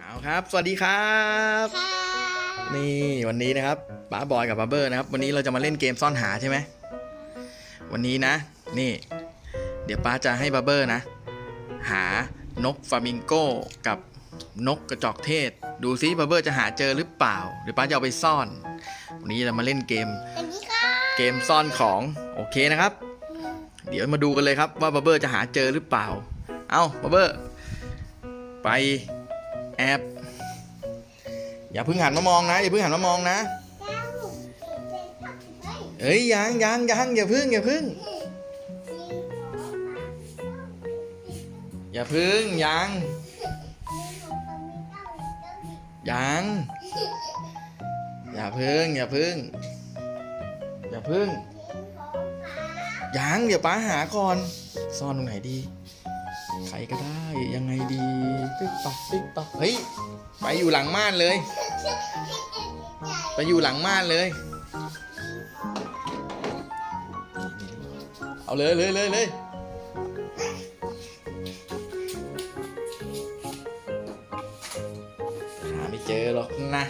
เอาครับ สวัสดีครับ นี่วันนี้นะครับป้าบอยกับป้าเบอร์นะครับ วันนี้เราจะมาเล่นเกมซ่อนหาใช่ไหม วันนี้นะ นี่ เดี๋ยวป้าจะให้ป้าเบอร์นะ หานกฟลามิงโก้กับ นกกระจอกเทศ ดูซิป้าเบอร์จะหาเจอหรือเปล่าเดี๋ยวป้าจะเอาไปซ่อน วันนี้เรามาเล่นเกมสวัสดีค่ะเกมซ่อนของโอเคนะครับ เดี๋ยวมาดูกันเลยครับว่าบับเบอร์จะหาเจอหรือเปล่า เอาบับเบอร์ไปแอบอย่าเพิ่งหันมามองนะอย่าเพิ่งหันมามองนะ เอ้ยยังยังยังอย่าเพิ่งอย่าเพิ่งอย่าเพิ่งยัง ยังอย่าพิ่งอย่าพิ่ง อย่าพิ่งยังเดี๋ยวป้าหาก่อน ซ่อนตรงไหนดี ใครก็ได้ยังไงดีติ๊กตอกติ๊กตอกเฮ้ยไปอยู่หลังม่านเลย ไปอยู่หลังม่านเลย เอาเลยเลยเลยเลย เจอหรอกนะ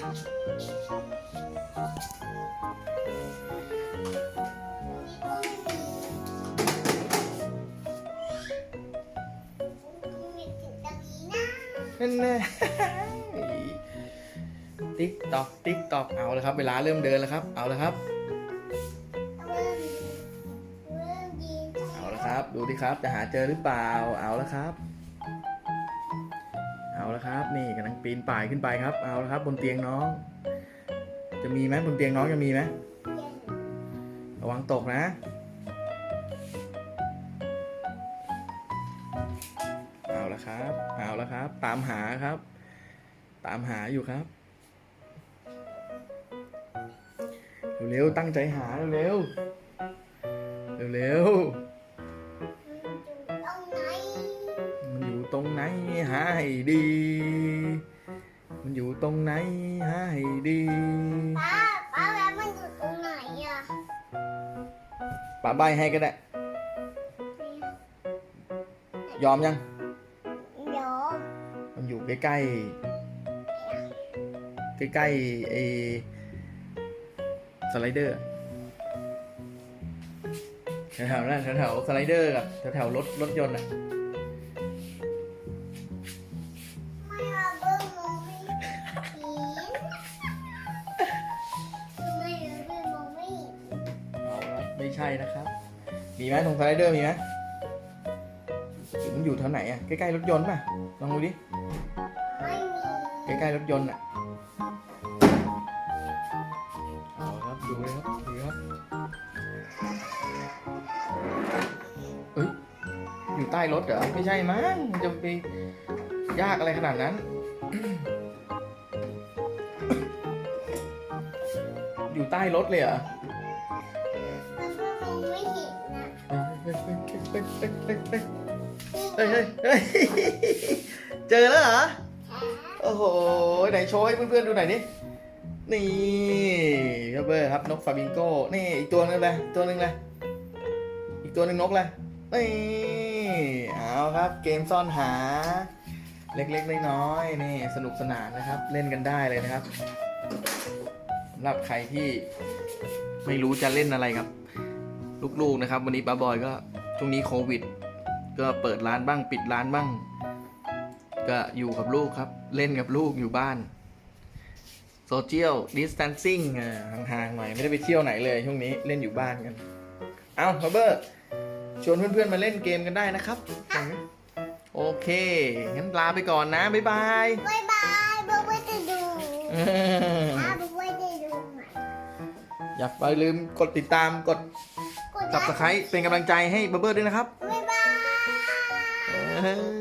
นั่นแน่ติ๊กตอกติ๊กตอกเอาแล้วครับ เวลาเริ่มเดินแล้วครับ เอาแล้วครับ เอาแล้วครับ ดูดิครับ จะหาเจอหรือเปล่า เอาแล้วครับเอา แล้วครับ นี่กำลังปีนป่ายขึ้นไปครับ เอาแล้วครับ บนเตียงน้อง จะมีไหมบนเตียงน้องจะมีไหมระวังตกนะ เอาแล้วครับ เอาแล้วครับ ตามหาครับ ตามหาอยู่ครับ เร็วๆตั้งใจหาเร็วๆเร็วๆ หนหาให้ดี มันอยู่ตรงไหนหาให้ดีป้าป้าแล้วมันอยู่ตรงไหนอะป่าใบให้ก็ได้ ยอมยังเดี๋ยวมันอยู่ใกล้ๆใกล้ๆไอ้สไลเดอร์แถวๆนั้นแถวๆสไลเดอร์กับแถวๆรถรถยนต์อะ ช่นะครับ มีไหมตรงสไลเดอร์มีไหมมันอยู่แถวไหนอะ ใกล้ๆรถยนต์ป่ะ ลองดูดิไม่มีใกล้ๆรถยนต์อะเอาครับ ดูเลยครับ ดูครับเอ้ย อยู่ใต้รถเหรอ ไม่ใช่มั้งมันจะไปยากอะไรขนาดนั้น อยู่ใต้รถเลยเหรอมันก็มอง ไม่เห็นนะเฮ้ยเฮ้ยเฮ้ยเฮ้ยเฮ้ยเจอแล้วเหรอ โอ้โห ไหนโชว์ให้เพื่อนๆดูหน่อยดินี่ครับเบอร์ครับนกฟาบิงโก้ นี่อีกตัวนึงเลยตัวนึงเลยอีกตัวนึงนกเลยนี่เอาครับเกมซ่อนหา เล็กๆน้อยๆนี่สนุกสนานนะครับ เล่นกันได้เลยนะครับสำหรับใครที่ไม่รู้จะเล่นอะไรครับ ลูกๆนะครับ วันนี้ป้าบอยก็ช่วงนี้โควิด ก็เปิดร้านบ้างปิดร้านบ้าง ก็อยู่กับลูกครับ เล่นกับลูกอยู่บ้านโซเชียลดิส a ทนซิ่งห่างๆหน่อยไม่ได้ไปเที่ยวไหนเลยช่วงนี้เล่นอยู่บ้านกัน เอาฮับเบอร์ชวนเพื่อนๆมาเล่นเกมกันได้นะครับ โอเค งั้นลาไปก่อนนะ บ๊ายบายบายบายเบิ้งไว้จะดูเออป้าเบิ้งไว้จะดูใหม่อย่าลืมกดติดตามกด จับสไครต์เป็นกำลังใจให้เบอร์เบิร์ด้วยนะครับ บ๊ายบาย